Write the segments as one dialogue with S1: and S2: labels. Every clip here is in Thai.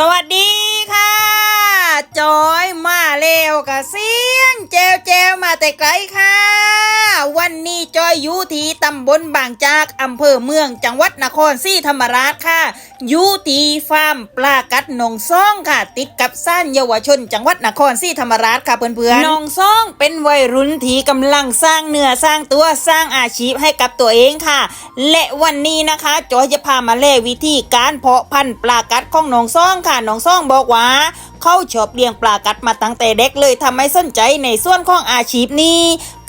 S1: สวัสดีค่ะจอยมาเร็วกะเสียงแจวแจวมาแต่ไกลค่ะ วันนี้จอยอยู่ที่ตำบลบางจากอำเภอเมืองจังหวัดนครศรีธรรมราชค่ะอยู่ที่ฟาร์มปลากัดหนองซ่องค่ะ ติดกับซ่านเยาวชน จังหวัดนครศรีธรรมราชค่ะเพื่อนๆหนองซ่องเป็นวัยรุ่นที่กำลังสร้างเนื้อสร้างตัวสร้างอาชีพให้กับตัวเองค่ะ และวันนี้นะคะจอยจะพามาเล่วิธีการเพาะพันธุ์ปลากัดของหนองซ่องค่ะหนองซ่องบอกว่า เขาชอบเลี้ยงปลากัดมาตั้งแต่เด็กเลยทำให้สนใจในส่วนของอาชีพนี้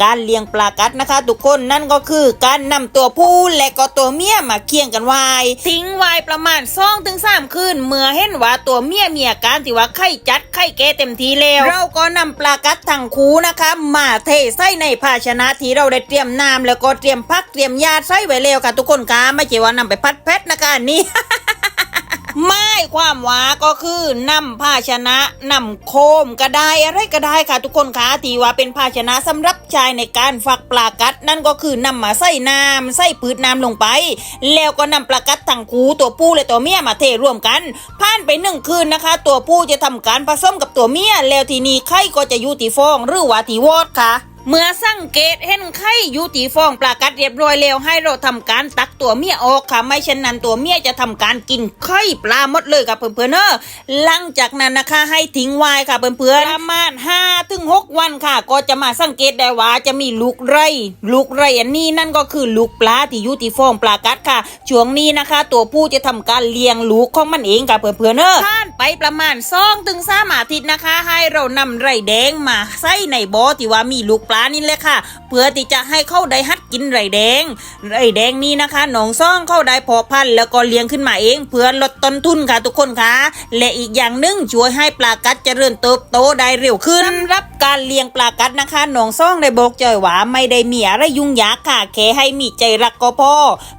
S1: การเลี้ยงปลากัดนะคะ ทุกคนนั่นก็คือการนำตัวผู้และก็ตัวเมียมาเคียงกันไว้ทิ้งไว้ประมาณสองถึงสามคืนเมื่อเห็นว่าตัวเมียมีอาการที่ว่าไข่จัดไข่แก่เต็มทีแล้ว เราก็นำปลากัดทั้งคูนะคะ มาเทใส่ในภาชนะที่เราได้เตรียมน้ำแล้วก็เตรียมพักเตรียมยาใส่ไว้แล้วค่ะทุกคนคะไม่ใช่ว่านำไปพัดเพชรนะคะอันนี้ไม่ ความหวาก็คือนำภาชนะนำโคมก็ได้อะไรก็ได้ค่ะ ทุกคนคะที่ว่าเป็นภาชนะสำหรับใช้ในการฝักปลากัด นั่นก็คือนำมาใส่น้ำใส่พืชน้ำลงไป แล้วก็นำปลากัดทั้งคูตัวผู้และตัวเมียมาเทรวมกันผ่านไปหนึ่งคืนนะคะ ตัวผู้จะทำการผสมกับตัวเมียแล้วทีนี้ไข่ก็จะอยู่ที่ฟองหรือว่าที่วอดค่ะ เมื่อสังเกตเห็นไข่อยู่ที่ฟองปลากัดเรียบร้อยแล้วให้เราทำการตักตัวเมียออกค่ะ ไม่เช่นนั้นตัวเมียจะทำการกินไข่ปลาหมดเลยค่ะเพื่อนๆเนอะหลังจากนั้นนะคะให้ทิ้งไว้ค่ะเพื่อนๆประมาณ5ถึง6วันค่ะ ก็จะมาสังเกตได้ว่าจะมีลูกไรลูกไรอันนี้นั่นก็คือลูกปลาที่ยู่ที่ฟองปลากัดค่ะช่วงนี้นะคะ ตัวผู้จะทำการเลี้ยงลูกของมันเองค่ะเพื่อนๆเนอะผ่านไปประมาณ2ถึง3อาทิตย์นะคะ ให้เรานำไรแดงมาใส่ในบ่อที่ว่ามีลูกปลานี่แหละค่ะ เพื่อที่จะให้เข้าได้หัดกินไรแดงไรแดงนี่นะคะ หนองซ่องเข้าได้พาะพันแล้วก็เลี้ยงขึ้นมาเอง เพื่อลดต้นทุนค่ะทุกคนค่ะ และอีกอย่างหนึ่งช่วยให้ปลากัดเจริญเติบโตได้เร็วขึ้นรับการเลี้ยงปลากัดนะคะ หนองซ่องได้บอกจอยว่าไม่ได้มีอะไรยุ่งยากค่ะแค่ให้มีใจรักก็พอ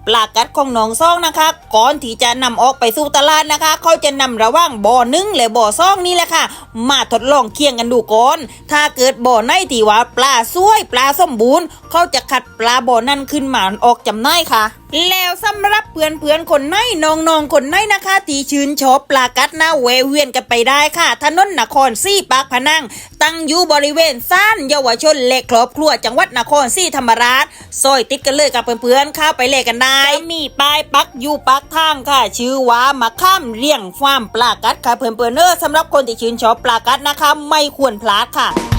S1: ปลากัดของหนองซ่องนะคะ ก่อนที่จะนำออกไปสู่ตลาดนะคะ เขาจะนำระว่างบ่อหนึ่งและบ่อซ่องนี่แหละค่ะ มาทดลองเคียงกันดูก่อนถ้าเกิดบ่อไหนที่ว่าปลาสวยปลาสมบูรณ์ เขาจะคัดปลาบ่อนั้นขึ้นมาออกจำหน่ายค่ะ แล้วสำหรับเพื่อนเพื่อนๆคนไหนน้องๆคนไหนนะคะที่ชื่นชอบปลากัดหน้าแวเวียนกันไปได้ค่ะ ถนนนครซี่ปากพนัง ตั้งอยู่บริเวณซ่านเยาวชนและครอบครัวจังหวัดนครศรีธรรมราชซอยติดกันเลยกับเพื่อนๆเข้าไปเลยกันได้มีป้ายปักอยู่ปักทางค่ะ ชื่อว่ามาข้ามเลี้ยงฟาร์มปลากัดค่ะเพื่อนๆเนอสำหรับคนที่ชื่นชอบปลากัดนะคะ ไม่ควรพลาดค่ะ